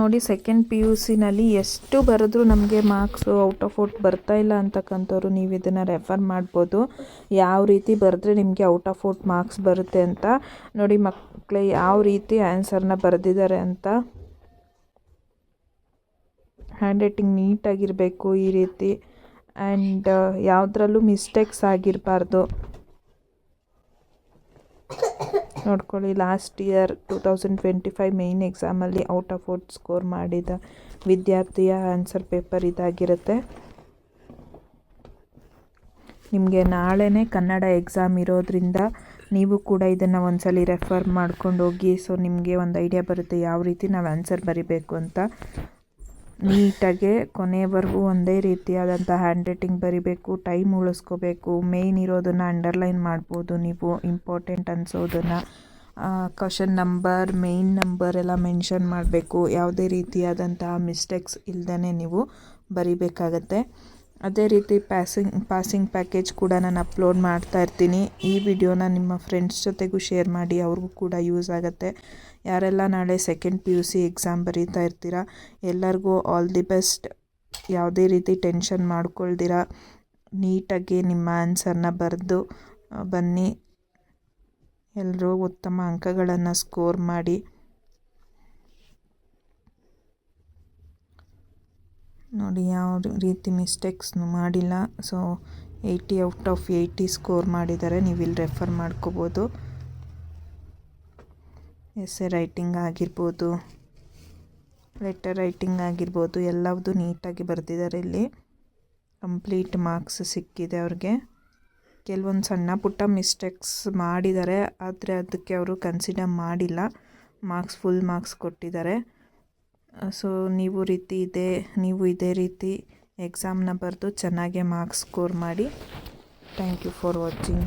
ನೋಡಿ second P you ಸಿನಲ್ಲಿ ಎಷ್ಟು ಬರೆದ್ರೂ ನಮಗೆ ಮಾರ್ಕ್ಸು ಔಟ್ ಆಫ್ ಔಟ್ ಬರ್ತಾ ಇಲ್ಲ ಅಂತಕ್ಕಂಥವ್ರು ನೀವು ಇದನ್ನು ರೆಫರ್ ಮಾಡ್ಬೋದು. ಯಾವ ರೀತಿ ಬರೆದ್ರೆ ನಿಮಗೆ ಔಟ್ ಆಫ್ ಔಟ್ ಮಾರ್ಕ್ಸ್ ಬರುತ್ತೆ ಅಂತ. ನೋಡಿ ಮಕ್ಕಳೇ ಯಾವ ರೀತಿ ಆನ್ಸರ್ನ ಬರೆದಿದ್ದಾರೆ ಅಂತ. ಹ್ಯಾಂಡ್ ರೈಟಿಂಗ್ ನೀಟಾಗಿರಬೇಕು ಈ ರೀತಿ. ಆ್ಯಂಡ್ ಯಾವುದ್ರಲ್ಲೂ ಮಿಸ್ಟೇಕ್ಸ್ ಆಗಿರಬಾರ್ದು. ನೋಡ್ಕೊಳ್ಳಿ last year two thousand twenty five main ಎಕ್ಸಾಮಲ್ಲಿ ಔಟ್ ಆಫ್ ಔಟ್ ಸ್ಕೋರ್ ಮಾಡಿದ ವಿದ್ಯಾರ್ಥಿಯ ಆನ್ಸರ್ ಪೇಪರ್ ಇದಾಗಿರುತ್ತೆ. ನಿಮಗೆ ನಾಳೆನೇ ಕನ್ನಡ ಎಕ್ಸಾಮ್ ಇರೋದ್ರಿಂದ ನೀವು ಕೂಡ ಇದನ್ನು ಒಂದ್ಸಲಿ ರೆಫರ್ ಮಾಡ್ಕೊಂಡು ಹೋಗಿ ಸೊ ನಿಮಗೆ ಒಂದು ಐಡಿಯಾ ಬರುತ್ತೆ, ಯಾವ ರೀತಿ ನಾವು ಆನ್ಸರ್ ಬರಿಬೇಕು ಅಂತ. ನೀಟಾಗೆ ಕೊನೆವರೆಗೂ ಒಂದೇ ರೀತಿಯಾದಂಥ ಹ್ಯಾಂಡ್ ರೈಟಿಂಗ್ ಬರಿಬೇಕು ಟೈಮ್ ಉಳಿಸ್ಕೋಬೇಕು ಮೇಯ್ನ್ ಇರೋದನ್ನು ಅಂಡರ್ಲೈನ್ ಮಾಡ್ಬೋದು, ನೀವು ಇಂಪಾರ್ಟೆಂಟ್ ಅನಿಸೋದನ್ನು ಕ್ವಶನ್ ನಂಬರ್ ಮೇಯ್ನ್ ನಂಬರ್ ಎಲ್ಲ ಮೆನ್ಷನ್ ಮಾಡಬೇಕು, ಯಾವುದೇ ರೀತಿಯಾದಂತಹ ಮಿಸ್ಟೇಕ್ಸ್ ಇಲ್ದೇ ನೀವು ಬರಿಬೇಕಾಗತ್ತೆ. ಅದೇ ರೀತಿ ಪ್ಯಾಸಿಂಗ್ ಪಾಸಿಂಗ್ ಪ್ಯಾಕೇಜ್ ಕೂಡ ನಾನು ಅಪ್ಲೋಡ್ ಮಾಡ್ತಾ ಇರ್ತೀನಿ. ಈ ವಿಡಿಯೋನ ನಿಮ್ಮ ಫ್ರೆಂಡ್ಸ್ ಜೊತೆಗೂ ಶೇರ್ ಮಾಡಿ ಅವ್ರಿಗೂ ಕೂಡ ಯೂಸ್ ಆಗುತ್ತೆ. ಯಾರೆಲ್ಲ ನಾಳೆ second P U C exam ಬರೀತಾ ಇರ್ತೀರ, ಎಲ್ಲರಿಗೂ ಆಲ್ ದಿ ಬೆಸ್ಟ್ ಯಾವುದೇ ರೀತಿ ಟೆನ್ಷನ್ ಮಾಡ್ಕೊಳ್ದಿರ, ನೀಟಾಗಿ ನಿಮ್ಮ ಆನ್ಸರ್ನ ಬರೆದು, ಬನ್ನಿ. ಎಲ್ಲರೂ ಉತ್ತಮ ಅಂಕಗಳನ್ನು ಸ್ಕೋರ್ ಮಾಡಿ. ನೋಡಿ ಯಾವ ರೀತಿ ಮಿಸ್ಟೇಕ್ಸ್ನು ಮಾಡಿಲ್ಲ. So eighty out of eighty score ಮಾಡಿದ್ದಾರೆ. ನೀವು ಇಲ್ಲಿ ರೆಫರ್ ಮಾಡ್ಕೋಬೋದು. ಎಸ್ಸೆ ರೈಟಿಂಗ್ ಆಗಿರ್ಬೋದು ಲೆಟರ್ ರೈಟಿಂಗ್ ಆಗಿರ್ಬೋದು ಎಲ್ಲದೂ ನೀಟಾಗಿ ಬರೆದಿದ್ದಾರೆ ಇಲ್ಲಿ. ಕಂಪ್ಲೀಟ್ ಮಾರ್ಕ್ಸ್ ಸಿಕ್ಕಿದೆ ಅವ್ರಿಗೆ. ಕೆಲವೊಂದು ಸಣ್ಣ ಪುಟ್ಟ ಮಿಸ್ಟೇಕ್ಸ್ ಮಾಡಿದ್ದಾರೆ, ಆದರೆ ಅದಕ್ಕೆ ಅವರು ಕನ್ಸಿಡರ್ ಮಾಡಿಲ್ಲ. ಮಾರ್ಕ್ಸ್ ಫುಲ್ ಮಾರ್ಕ್ಸ್ ಕೊಟ್ಟಿದ್ದಾರೆ. ಸೊ ನೀವು ರೀತಿ ಇದೇ, ನೀವು ಇದೇ ರೀತಿ ಎಕ್ಸಾಮ್ನ ಬರೆದು ಚೆನ್ನಾಗೆ ಮಾರ್ಕ್ಸ್ ಸ್ಕೋರ್ ಮಾಡಿ. Thank you for watching